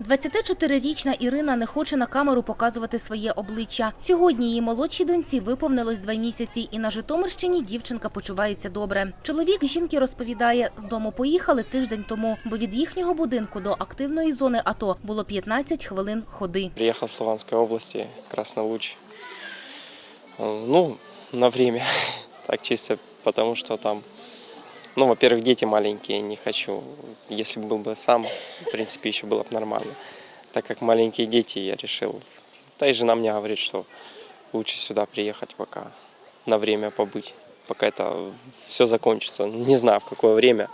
24-річна Ірина не хоче на камеру показувати своє обличчя. Сьогодні її молодшій доньці виповнилось два місяці, і на Житомирщині дівчинка почувається добре. Чоловік жінки розповідає, з дому поїхали тиждень тому, бо від їхнього будинку до активної зони АТО було 15 хвилин ходи. Приехал с Луганской области, Краснолуч. Э, Ну, на время. Так чисто потому, что там, ну, во-первых, дети маленькие, не хочу. Если бы был бы сам, в принципе, еще было бы нормально. Так как маленькие дети, я решил. Да и жена мне говорит, что лучше сюда приехать пока, на время побыть, пока это все закончится. Не знаю, в какое время.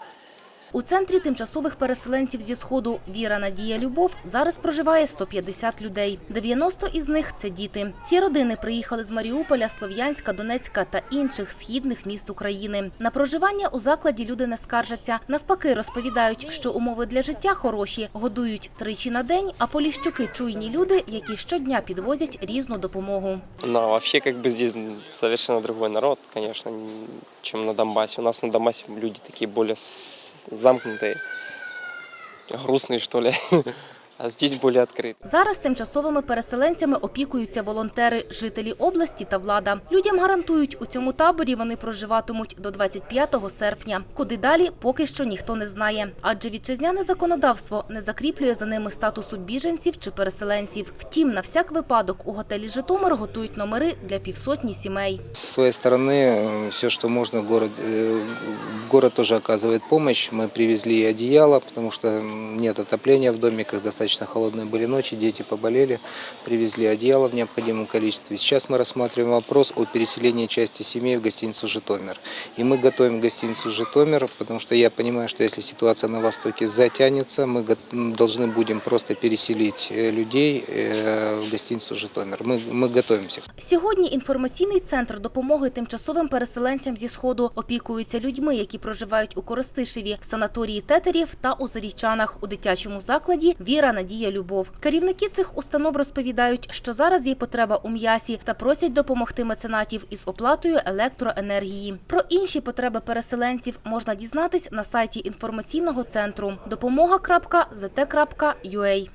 У центрі тимчасових переселенців зі сходу Віра Надія Любов зараз проживає 150 людей. 90 із них це діти. Ці родини приїхали з Маріуполя, Слов'янська, Донецька та інших східних міст України. На проживання у закладі люди не скаржаться. Навпаки, розповідають, що умови для життя хороші, годують тричі на день, а поліщуки чуйні люди, які щодня підвозять різну допомогу. Ну, вообще как бы здесь совершенно народ, конечно, н- чем на Донбассе. У нас на Донбассе люди такие более с- грустный, что ли, а здесь более открытые. Зараз тимчасовими переселенцями опікуються волонтери, жителі області та влада. Людям гарантують, у цьому таборі вони проживатимуть до 25 серпня. Куди далі, поки що ніхто не знає. Адже вітчизняне законодавство не закріплює за ними статусу біженців чи переселенців. Втім, на всяк випадок у готелі Житомир готують номери для півсотні сімей. С своей стороны, все, что можно, город, э, город тоже оказывает помощь. Мы привезли и одеяло, потому что нет отопления в домиках, достаточно холодные были ночи, дети поболели. Привезли одеяло в необходимом количестве. Сейчас мы рассматриваем вопрос о переселении части семей в гостиницу «Житомир». И мы готовим гостиницу «Житомир», потому что я понимаю, что если ситуация на Востоке затянется, мы го- м, должны будем просто переселить э, людей э, в гостиницу «Житомир». Мы, мы готовимся Сьогодні інформаційний центр допомоги тимчасовим переселенцям зі сходу опікується людьми, які проживають у Коростишеві, в санаторії Тетерів та у Зарічанах у дитячому закладі Віра Надія Любов. Керівники цих установ розповідають, що зараз є потреба у м'ясі та просять допомогти меценатів із оплатою електроенергії. Про інші потреби переселенців можна дізнатись на сайті інформаційного центру допомога.зт.ua.